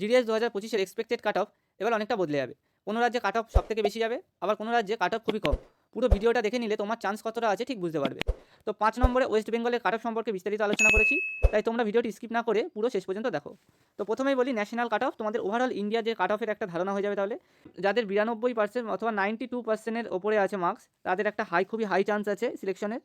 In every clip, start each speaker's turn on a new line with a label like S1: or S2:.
S1: GDS দু হাজার পঁচিশের এক্সপেক্টেড কাট অফ এবার অনেকটা বদলে যাবে। কোনো রাজ্যে কাট অফ সব থেকে বেশি যাবে, আবার কোনো রাজ্যে কাট অফ খুবই কম। পুরো ভিডিওটা দেখে নিলে তোমার চান্স কতটা আছে ঠিক বুঝতে পারবে। তো পাঁচ নম্বরে ওয়েস্ট বেঙ্গলের কাট অফ সম্পর্কে বিস্তারিত আলোচনা করেছি, তাই তোমরা ভিডিওটি স্কিপ না করে পুরো শেষ পর্যন্ত দেখো। তো প্রথমেই বলি ন্যাশনাল কাট অফ তোমাদের ওভারঅল ইন্ডিয়া যে কাট অফের একটা ধারণা হয়ে যাবে তাহলে। যাদের বিরানব্বই পার্সেন্ট অথবা নাইনটি টু পার্সেন্টের ওপরে আছে মার্কস তাদের একটা হাই খুবই হাই চান্স আছে সিলেকশনের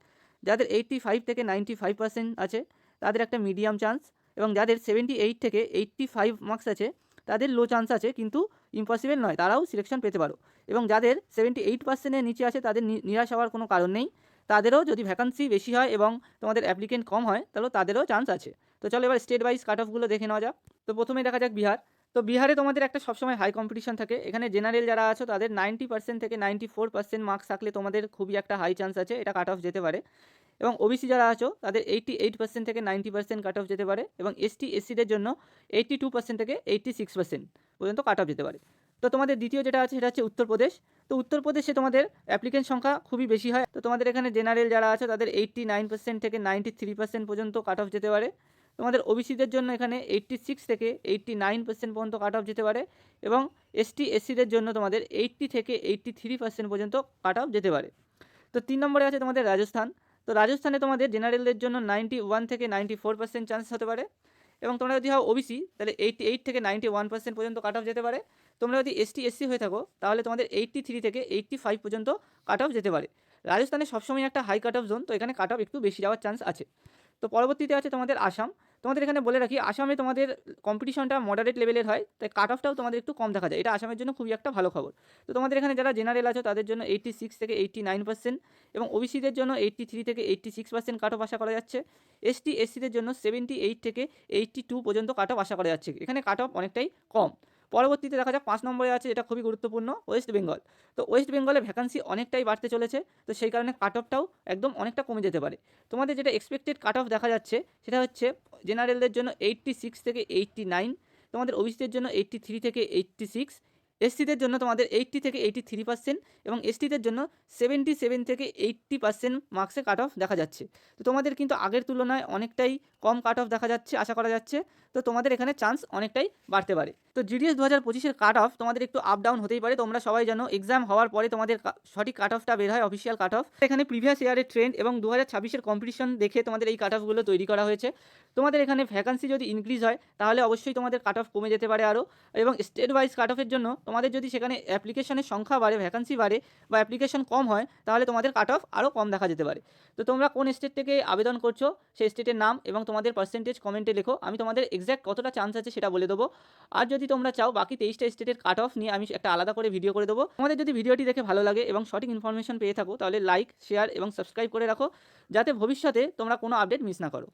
S1: যাদের এইট্টি ফাইভ থেকে নাইনটি ফাইভ পার্সেন্ট আছে, তাদের একটা মিডিয়াম চান্স এবং যাদের সেভেন্টি এইট থেকে এইট্টি ফাইভ মার্কস আছে, তাদের লো চান্স আছে, কিন্তু ইম্পসিবল নয়, তারাও সিলেকশন পেতে পারো। এবং যাদের সেভেন্টি এইট পার্সেন্টের নিচে আছে, তাদের নিরাশ হওয়ার কোনো কারণ নেই। তাদেরও যদি ভ্যাকান্সি বেশি হয় এবং তোমাদের অ্যাপ্লিকেন্ট কম হয়, তাহলে তাদেরও চান্স আছে। তো চলো এবার স্টেট ওয়াইজ কাট অফগুলো দেখে নেওয়া যাক। তো প্রথমেই দেখা যাক বিহার। তো বিহারে তোমাদের একটা সবসময় হাই কম্পিটিশন থাকে। এখানে জেনারেল যারা আছো, তাদের নাইনটি পার্সেন্ট থেকে নাইনটি ফোর পার্সেন্ট মার্কস থাকলে তোমাদের খুবই একটা হাই চান্স আছে, এটা কাট অফ যেতে পারে। এবং ওবিসি যারা আছো, তাদের এইটি এইট পার্সেন্ট থেকে নাইনটি পার্সেন্ট কাট অফ যেতে পারে এবং এসটি এসসিদের জন্য এইটটি টু পার্সেন্ট থেকে এইটটি সিক্স পার্সেন্ট পর্যন্ত কাট অফ যেতে পারে। তো তোমাদের দ্বিতীয় যেটা আছে, সেটা হচ্ছে উত্তরপ্রদেশ। তো উত্তরপ্রদেশে তোমাদের অ্যাপ্লিকেন্ট সংখ্যা খুবই বেশি হয়। তো তোমাদের এখানে জেনারেল যারা আছে, তাদের এইটটি নাইন পার্সেন্ট থেকে নাইনটি থ্রি পার্সেন্ট পর্যন্ত কাট অফ যেতে পারে। তোমাদের ওবিসিদের জন্য এখানে এইটটি সিক্স থেকে এইটটি নাইন পার্সেন্ট পর্যন্ত কাট অফ যেতে পারে এবং এসটি এসসিদের জন্য তোমাদের এইটটি থেকে এইটটি থ্রি পার্সেন্ট পর্যন্ত কাট অফ যেতে পারে। তো তিন নম্বরে আছে তোমাদের রাজস্থান। তো রাজস্থানে তোমাদের জেনারেলদের জন্য নাইনটি ওয়ান থেকে নাইনটি ফোর পার্সেন্ট চান্স হতে পারে। এবং তোমরা যদি হও ওবিসি তাহলে এইটটি এইট থেকে নাইনটি ওয়ান পার্সেন্ট পর্যন্ত কাট অফ যেতে পারে। তোমরা যদি এসটি এসসি হয়ে থাকো, তাহলে তোমাদের এইটটি থ্রি থেকে এইটটি ফাইভ পর্যন্ত কাট অফ যেতে পারে। রাজস্থানে সবসময় একটা হাই কাট অফ জোন তো এখানে কাট অফ একটু বেশি যাওয়ার চান্স আছে। তো পরবর্তীতে আছে তোমাদের আসাম। তোমাদের এখানে বলে রাখি, আসামে তোমাদের কম্পিটিশনটা মডারেট লেভেলের হয়, তাই কাট অফটাও তোমাদের একটু কম দেখা যায়। এটা আসামের জন্য খুবই একটা ভালো খবর। তো তোমাদের এখানে যারা জেনারেল আছো, তাদের জন্য এইটটি সিক্স থেকে এইটটি নাইন পার্সেন্ট এবং ওবিসিদের জন্য এইটটি থ্রি থেকে eighty six percent cut off আশা করা যাচ্ছে। এসটি এসসিদের জন্য সেভেন্টি এইট থেকে এইটটি টু পর্যন্ত কাট অফ আশা করা যাচ্ছে। এখানে কাট অফ অনেকটাই কম। পরবর্তীতে দেখা যাক, পাঁচ নম্বরে আছে, এটা খুবই গুরুত্বপূর্ণ ওয়েস্ট বেঙ্গল তো ওয়েস্ট বেঙ্গলে ভ্যাকান্সি অনেকটাই বাড়তে চলেছে, তো সেই কারণে কাট অফটাও একদম অনেকটা কমে যেতে পারে। তোমাদের যেটা এক্সপেক্টেড কাট অফ দেখা যাচ্ছে, সেটা হচ্ছে জেনারেলদের জন্য এইটটি সিক্স থেকে এইটটি নাইন তোমাদের ওবিসিদের জন্য এইট্টি থ্রি থেকে এইটটি সিক্স এসসিদের জন্য তোমাদের এইটটি থেকে এইটটি থ্রি পার্সেন্ট এবং এসটিদের জন্য সেভেন্টি সেভেন থেকে এইট্টি পার্সেন্ট মার্কসে কাট অফ দেখা যাচ্ছে। তো তোমাদের কিন্তু আগের তুলনায় অনেকটাই কম কাট অফ দেখা যাচ্ছে, আশা করা যাচ্ছে। তো তোমাদের এখানে চান্স অনেকটাই বাড়তে পারে। তো জিডিএস দু হাজার পঁচিশের কাট অফ তোমাদের একটু আপ ডাউন হতেই পারে, তোমরা সবাই জানো এক্সাম হওয়ার পরে তোমাদের সঠিক কাট অফটা বের হয় অফিসিয়াল কাট অফ এখানে প্রিভিয়াস ইয়ারের ট্রেন্ড এবং দু হাজার ছাব্বিশের কম্পিটিশন দেখে তোমাদের এই কাট অফগুলো তৈরি করা হয়েছে। তোমাদের এখানে ভ্যাকান্সি যদি ইনক্রিজ হয়, তাহলে অবশ্যই তোমাদের কাট অফ কমে যেতে পারে আরও এবং স্টেট ওয়াইজ কাট অফের জন্য তোমাদের যদি সেখানে অ্যাপ্লিকেশনের সংখ্যা বাড়ে ভ্যাকান্সি বাড়ে বা অ্যাপ্লিকেশন কম হয়, তাহলে তোমাদের কাট অফ আরও কম দেখা যেতে পারে। তো তোমরা কোন স্টেট থেকে আবেদন করছ, সেই স্টেটের নাম এবং তোমাদের পার্সেন্টেজ কমেন্টে লেখো। আমি তোমাদের এক্স্যাক্ট কতটা চান্স আছে সেটা বলে দেবো। আর যদি তোমরা চাও বাকি তেইশটা স্টেটের কাট অফ নিয়ে আমি একটা আলাদা করে ভিডিও করে দেবো। তোমাদের যদি ভিডিওটি দেখে ভালো লাগে এবং সঠিক ইনফরমেশন পেয়ে থাকো, তাহলে লাইক শেয়ার এবং সাবস্ক্রাইব করে রাখো, যাতে ভবিষ্যতে তোমরা কোনো আপডেট মিস না করো।